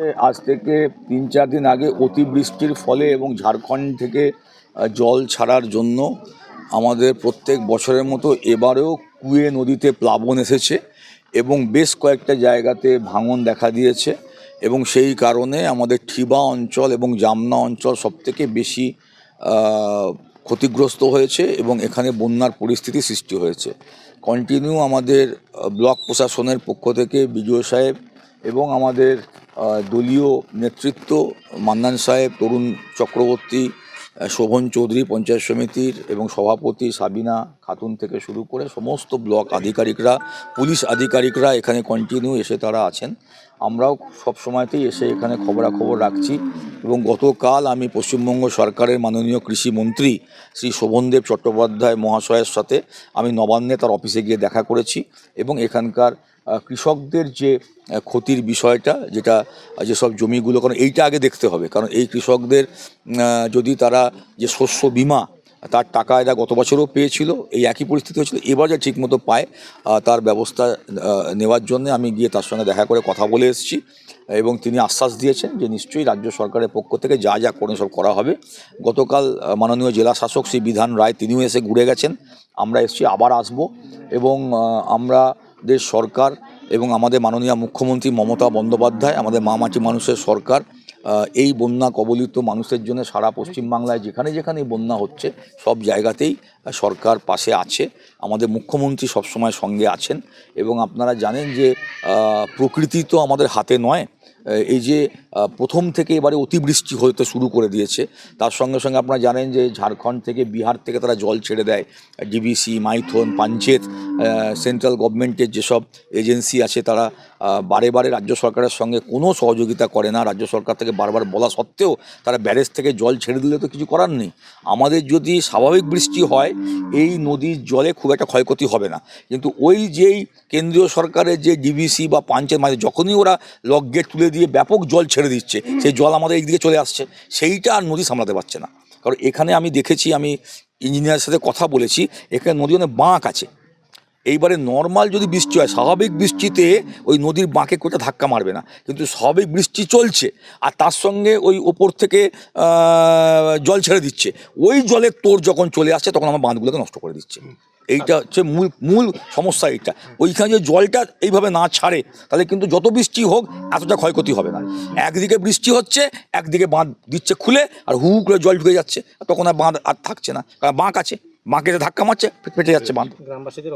আজ থেকে তিন চার দিন আগে অতিবৃষ্টির ফলে এবং ঝাড়খণ্ড থেকে জল ছাড়ার জন্য আমাদের প্রত্যেক বছরের মতো এবারেও কুয়ে নদীতে প্লাবন এসেছে এবং বেশ কয়েকটা জায়গাতে ভাঙন দেখা দিয়েছে এবং সেই কারণে আমাদের ঠিবা অঞ্চল এবং জামনা অঞ্চল সবথেকে বেশি ক্ষতিগ্রস্ত হয়েছে এবং এখানে বন্যার পরিস্থিতি সৃষ্টি হয়েছে। কন্টিনিউ আমাদের ব্লক প্রশাসনের পক্ষ থেকে বিডিও সাহেব এবং আমাদের দলীয় নেতৃত্ব, মান্নান সাহেব, তরুণ চক্রবর্তী শোভন চৌধুরী, পঞ্চায়েত সমিতির এবং সভাপতি সাবিনা খাতুন থেকে শুরু করে সমস্ত ব্লক আধিকারিকরা, পুলিশ আধিকারিকরা এখানে কন্টিনিউ এসে তারা আছেন। আমরাও সব সময়তেই এসে এখানে খবরাখবর রাখছি। এবং গতকাল আমি পশ্চিমবঙ্গ সরকারের মাননীয় কৃষিমন্ত্রী শ্রী শোভনদেব চট্টোপাধ্যায় মহাশয়ের সাথে আমি নবান্নে তার অফিসে গিয়ে দেখা করেছি এবং এখানকার কৃষকদের যে ক্ষতির বিষয়টা, যেটা যেসব জমিগুলো, কারণ এইটা আগে দেখতে হবে। কারণ এই কৃষকদের যদি তারা যে শস্য বিমা তার টাকা এরা গত বছরও পেয়েছিল, এই একই পরিস্থিতি হয়েছিল, এবার যা ঠিকমতো পায় তার ব্যবস্থা নেওয়ার জন্য আমি গিয়ে তার সঙ্গে দেখা করে কথা বলে এসেছি, এবং তিনি আশ্বাস দিয়েছেন যে নিশ্চয়ই রাজ্য সরকারের পক্ষ থেকে যা যা করে সব করা হবে। গতকাল মাননীয় জেলা শাসক শ্রী বিধান রায়, তিনিও এসে ঘুরে গেছেন। আমরা এসেছি, আবার আসব, এবং আমরা দেশ সরকার এবং আমাদের মাননীয় মুখ্যমন্ত্রী মমতা বন্দ্যোপাধ্যায়, আমাদের মা মাটি মানুষের সরকার এই বন্যা কবলিত মানুষের জন্য সারা পশ্চিমবাংলায় যেখানে যেখানে বন্যা হচ্ছে, সব জায়গাতেই সরকার পাশে আছে। আমাদের মুখ্যমন্ত্রী সবসময় সঙ্গে আছেন এবং আপনারা জানেন যে প্রকৃতি তো আমাদের হাতে নয়। এই যে প্রথম থেকে এবারে অতিবৃষ্টি হতে শুরু করে দিয়েছে। তার সঙ্গে সঙ্গে আপনারা জানেন যে, ঝাড়খণ্ড থেকে বিহার থেকে তারা জল ছেড়ে দেয়। ডিবিসি, মাইথন, পাঞ্চেত সেন্ট্রাল গভর্নমেন্টের যেসব এজেন্সি আছে তারা বারে বারে রাজ্য সরকারের সঙ্গে কোনো সহযোগিতা করে না। রাজ্য সরকার থেকে বারবার বলা সত্ত্বেও তারা ব্যারেজ থেকে জল ছেড়ে দিলে তো কিছু করার নেই। আমাদের যদি স্বাভাবিক বৃষ্টি হয়, এই নদীর জলে খুব একটা ক্ষয়ক্ষতি হবে না। কিন্তু ওই যেই কেন্দ্রীয় সরকারের যে ডিবিসি বা পাঞ্চের মাঝে যখনই ওরা লক গেট তুলে দিয়ে ব্যাপক জল ছেড়ে দিচ্ছে, সেই জল আমাদের এই দিকে চলে আসছে। সেইটা আর নদী সামলাতে পারছে না। কারণ এখানে আমি দেখেছি, আমি ইঞ্জিনিয়ারের সাথে কথা বলেছি, এখানে নদী অনেক বাঁক আছে। এইবারে নর্মাল যদি বৃষ্টি হয় স্বাভাবিক বৃষ্টিতে ওই নদীর বাঁকে কোটা ধাক্কা মারবে না। কিন্তু স্বাভাবিক বৃষ্টি চলছে আর তার সঙ্গে ওই ওপর থেকে জল ছেড়ে দিচ্ছে। ওই জলের তোর যখন চলে আসছে তখন আমার বাঁধগুলোকে নষ্ট করে দিচ্ছে। এইটা হচ্ছে মূল মূল সমস্যা এইটা। ওইখানে যে জলটা এইভাবে না ছাড়ে তাহলে কিন্তু যত বৃষ্টি হোক এতটা ক্ষয়ক্ষতি হবে না। একদিকে বৃষ্টি হচ্ছে একদিকে বাঁধ দিচ্ছে খুলে আর হু হু করে জল ঢুকে যাচ্ছে। তখন আর বাঁধ আর থাকছে না। কারণ বাঁক আছে বাঁকে ধাক্কা মারছে ফেটে যাচ্ছে বাঁধ। গ্রামবাসীদের